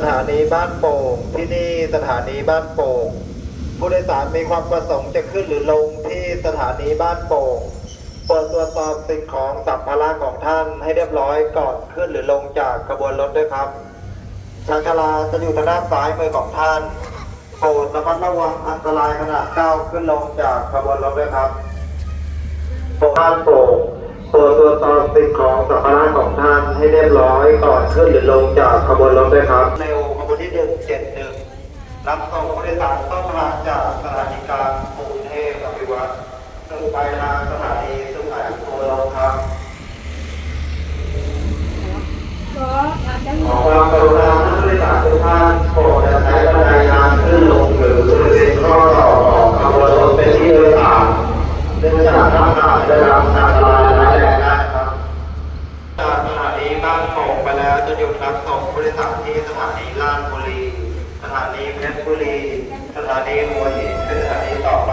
สถานีบ้านโป่ง ที่นี่สถานีบ้านโป่ง ผู้โดยสารมีความประสงค์จะขึ้นหรือลงที่สถานีบ้านโป่งโปรดตรวจสอบสิ่งของสัมภาระของท่านให้เรียบร้อยก่อนขึ้นหรือลงจากขบวนรถด้วยครับชานชาลาจะอยู่ทางด้านซ้ายมือของท่านโปรดระมัดระวังอันตรายขณะก้าวขึ้นลงจากขบวนรถด้วยครับโปรดท่านโปรด โปรตัวตอบสิ่งของสัมภาระของท่านให้เรียบร้อยก่อนขึ้นหรือลงจากขบวนรถด้วยครับ เร็วขบวนที่หนึ่งเจ็ดหนึ่งรับส่งผู้โดยสารต้องมาจากสถานีกลางกรุงเทพอภิวัตรซึ่งไปทางสถานีสุไหงโกลกครับ ขออาจจะ ขอความกรุณาผู้โดยสารทุกท่านโปรดใช้บันไดทางขึ้นลงหรือบริเวณข้อต่อของขบวนรถเป็นที่โดยสารเนื่องจากท่านอาจได้รับอันตรายร้ายแรงได้ครับ จากสถา นีบ้านโป่งไปแล้วจะหยุดรับส่งผู้โดยสารที่สถานีลาดบุรี สถานีเพชรบุรี สถานีหัวหินเป็นสถานีต่อไป